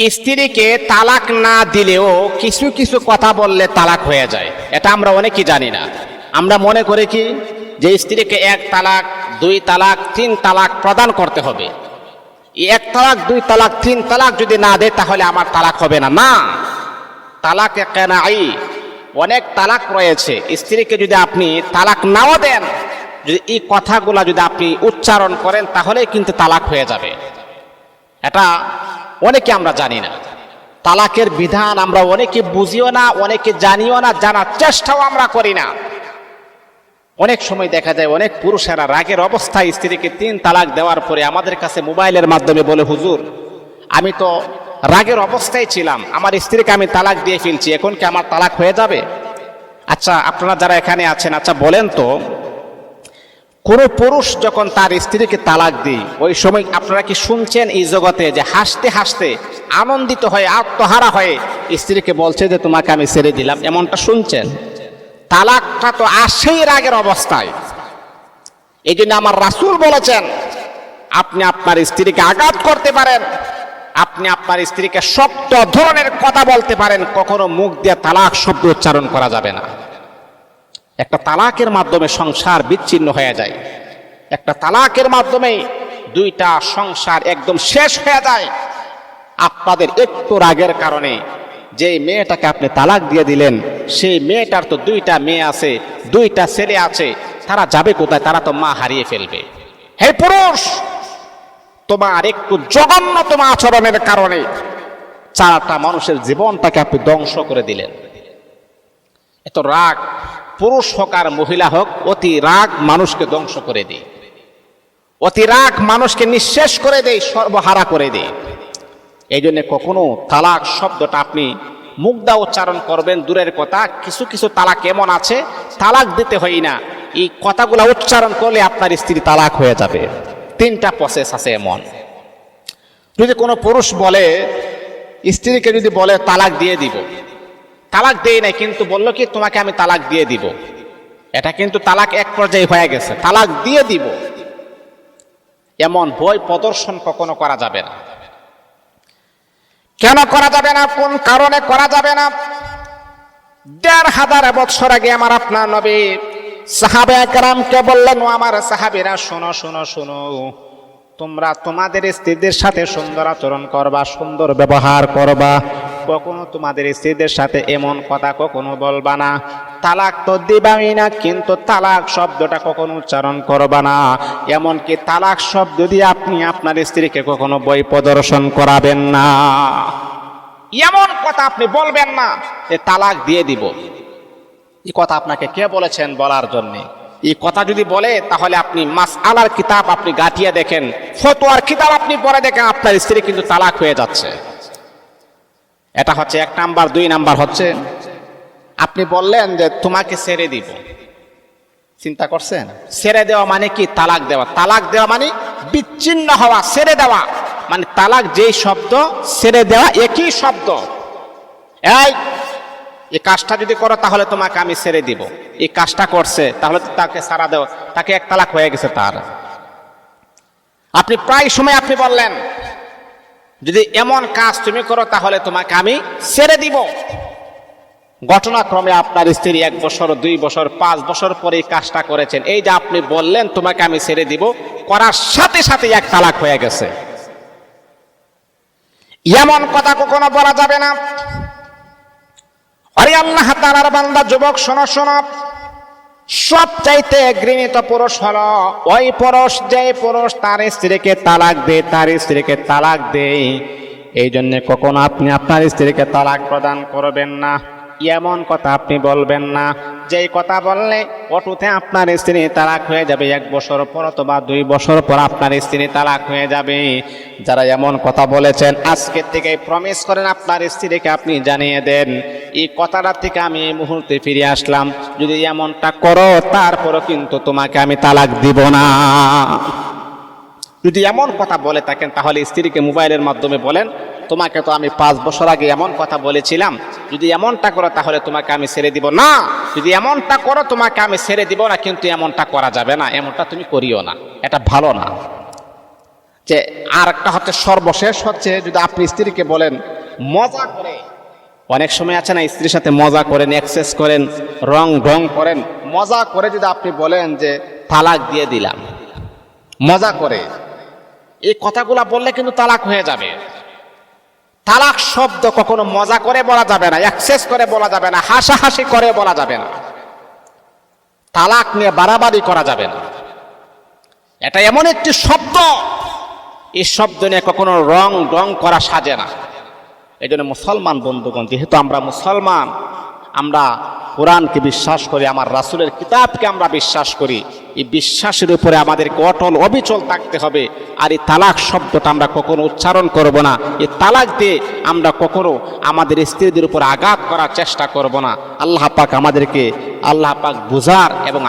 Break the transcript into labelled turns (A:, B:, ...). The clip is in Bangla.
A: স্ত্রীকে তালাক না দিলেও কিছু কিছু কথা বললে তালাক হয়ে যায়। এটা আমরা অনেকেই জানি না। আমরা মনে করি কি? যে স্ত্রীকে এক তালাক, দুই তালাক, তিন তালাক প্রদান করতে হবে। এক তালাক, দুই তালাক, তিন তালাক যদি না দেয়, তাহলে আমার তালাক হবে না। না! তালাক কেনাই। অনেক তালাক রয়েছে। স্ত্রীকে যদি আপনি তালাক নাও দেন, যদি এই কথাগুলা যদি আপনি উচ্চারণ করেন তাহলে কিন্তু তালাক হয়ে যাবে। এটা অনেকে আমরা জানি না। তালাকের বিধান আমরা অনেকে বুঝিও না, অনেকে জানিও না, জানার চেষ্টাও আমরা করি না। অনেক সময় দেখা যায় অনেক পুরুষেরা রাগের অবস্থায় স্ত্রীকে তিন তালাক দেওয়ার পরে আমাদের কাছে মোবাইলের মাধ্যমে বলে, হুজুর, আমি তো রাগের অবস্থায় ছিলাম, আমার স্ত্রীকে আমি তালাক দিয়ে ফেলছি, এখন কি আমার তালাক হয়ে যাবে? আচ্ছা আপনারা যারা এখানে আছেন আচ্ছা বলেন তো কোন পুরুষ যখন তার স্ত্রীকে তালাক দিই ওই সময় আপনারা কি শুনছেন এই জগতে যে হাসতে হাসতে আনন্দিত হয়ে, আত্মহারা হয়ে স্ত্রীকে বলছে যে, তোমাকে আমি ছেড়ে দিলাম এমনটা শুনছেন? তালাকটা তো আসেই রাগের অবস্থায়। এই জন্য আমার রাসুল বলেছেন, আপনি আপনার স্ত্রীকে আঘাত করতে পারেন, আপনি আপনার স্ত্রীকে শক্ত ধরনের কথা বলতে পারেন, কখনো মুখ দিয়ে তালাক, শব্দ উচ্চারণ করা যাবে না। একটা তালাকের মাধ্যমে সংসার বিচ্ছিন্ন হয়ে যায়। একটা তালাকের মাধ্যমে দুইটা সংসার একদম শেষ হয়ে যায়। আপনাদের একটু রাগের কারণে যে মেয়েটাকে আপনি তালাক দিয়ে দিলেন, সেই মেয়েটার তো দুইটা মেয়ে আছে, দুইটা ছেলে আছে, তারা যাবে কোথায়? তারা তো মা হারিয়ে ফেলবে। হে পুরুষ, তোমার একটু জঘন্যতম আচরণের কারণে চারটা মানুষের জীবনটাকে আপনি ধ্বংস করে দিলেন। এত রাগ পুরুষ হোক আর মহিলা হোক, অতি রাগ মানুষকে ধ্বংস করে দেয়। অতি রাগ মানুষকে নিঃশেষ করে দেয়, সর্বহারা করে দেয়। এই জন্য কখনো তালাক শব্দটা আপনি মুগ্ধা উচ্চারণ করবেন, দূরের কথা, কিছু কিছু তালাক এমন আছে, তালাক দিতে হয় না। এই কথাগুলো উচ্চারণ করলে আপনার স্ত্রী তালাক হয়ে যাবে। তিনটা প্রসেস আছে এমন। যদি কোনো পুরুষ বলে, স্ত্রীকে যদি বলে তালাক দিয়ে দিব তালাক দেই নাই, কিন্তু বলল কি, তোমাকে আমি তালাক দিয়ে দিব। এটা কিন্তু তালাক এক পর্যায়ে হয়ে গেছে, তালাক দিয়ে দিব। এমন বই প্রদর্শন কখনো করা যাবে না। কেন করা যাবে না? কোন কারণে করা যাবে না? দেড় হাজার বছর আগে আমার আপনার নবী সাহাবে একরামকে বললেন আমার সাহাবেরা, শোনো শোনো শোনো। তোমরা তোমাদের স্ত্রীদের সাথে সুন্দর আচরণ করবা, সুন্দর ব্যবহার করবা। কখনো তোমাদের স্ত্রীদের সাথে এমন কথা কখনো বলবা না। তালাক তো দিবাই না, কিন্তু তালাক শব্দটা কখনো উচ্চারণ করবা না। এমনকি তালাক শব্দ দিয়ে আপনি আপনার স্ত্রীকে কখনো বই প্রদর্শন করাবেন না। এমন কথা আপনি বলবেন না যে তালাক দিয়ে দিব। এই কথা আপনাকে কে বলেছেন বলার জন্যে? এই কথা যদি বলে, তাহলে আপনি মাস আলার কিতাব আপনি গাটিয়ে দেখেন, ফতোয়ার কিতাব আপনি পরে দেখেন, আপনার স্ত্রী কিন্তু তালাক হয়ে যাচ্ছে। এটা হচ্ছে এক নাম্বার, দুই নাম্বার হচ্ছে আপনি বললেন যে তোমাকে ছেড়ে দিব। চিন্তা করছেন? ছেড়ে দেওয়া মানে কি? তালাক দেওয়া। তালাক দেওয়া মানে বিচ্ছিন্ন হওয়া, ছেড়ে দেওয়া। মানে তালাক যেই শব্দ, ছেড়ে দেওয়া একই শব্দ। এই এই কাজটা যদি করো তাহলে তোমাকে আমি ছেড়ে দিব। এই কাজটা করছে, তাহলে তাকে সারা দেওয়া তাকে এক তালাক হয়ে গেছে তার। আপনি প্রায় সময় আপনি বললেন যদি এমন কাজ তুমি করো, তাহলে তোমাকে আমি ছেড়ে দিব। ঘটনাক্রমে আপনার স্ত্রী এক বছর, দুই বছর, পাঁচ বছর পরে কাজটা করেছেন। এই যে আপনি বললেন, তোমাকে আমি ছেড়ে দিব, করার সাথে সাথে এক তালাক হয়ে গেছে। এমন কথা কখনো বলা যাবে না। আরে আল্লাহ তালার বান্দা, যুবক, শোনা, শোনো। সব চাইতে গৃহীত পুরুষ হলো ওই পুরুষ যে পুরুষ তার স্ত্রীকে তালাক দে তার স্ত্রীকে তালাক দে এই জন্য কখনো আপনি আপনার স্ত্রীকে তালাক প্রদান করবেন না। এমন কথা আপনি বলবেন না। যেই কথা বললে অটুতে আপনার স্ত্রী তালাক হয়ে যাবে। এক বছর পর অথবা দুই বছর পর আপনার স্ত্রী তালাক হয়ে যাবে। যারা এমন কথা বলেছেন আজকের থেকে প্রমিস করেন আপনার স্ত্রীকে আপনি জানিয়ে দেন। এই কথাটা থেকে আমি এই মুহূর্তে ফিরে আসলাম। যদি এমনটা করো, তারপরও কিন্তু তোমাকে আমি তালাক দিব না। যদি এমন কথা বলে থাকেন, তাহলে স্ত্রীকে মোবাইলের মাধ্যমে বলেন, তোমাকে তো আমি পাঁচ বছর আগে এমন কথা বলেছিলাম। যদি এমনটা করো, তাহলে তোমাকে আমি ছেড়ে দিব না। যদি এমনটা করো, তোমাকে আমি ছেড়ে দিব না, কিন্তু এমনটা করা যাবে না। এমনটা তুমি করিও না। এটা ভালো না। যে আর একটা হচ্ছে সর্বশেষ হচ্ছে, যদি আপনি স্ত্রীকে বলেন, মজা করে অনেক সময় আছে না, স্ত্রীর সাথে মজা করেন এক্সেস করেন, রং ঢং করেন। মজা করে যদি আপনি বলেন যে, তালাক দিয়ে দিলাম। মজা করে। এই কথাগুলা বললে কিন্তু তালাক হয়ে যাবে। তালাক শব্দ কখনো মজা করে বলা যাবে না অ্যাক্সেস করে বলা যাবে না, হাসাহাসি করে বলা যাবে না। তালাক নিয়ে বাড়াবাড়ি করা যাবে না। এটা এমন একটি শব্দ, এই শব্দ নিয়ে কখনো রং ডং করা সাজে না। এই জন্য মুসলমান বন্ধুগণ, যেহেতু আমরা মুসলমান, আমরা কোরআনকে বিশ্বাস করি, আমার রাসুলের কিতাবকে আমরা বিশ্বাস করি, এই বিশ্বাসের উপরে আমাদেরকে অটল অবিচল থাকতে হবে। আর এই তালাক শব্দটা আমরা কখনো উচ্চারণ করব না। এই তালাক দিয়ে আমরা কখনো আমাদের স্ত্রীদের উপর আঘাত করার চেষ্টা করব না। আল্লাহ পাক আমাদেরকে, আল্লাহ পাক বুঝার এবং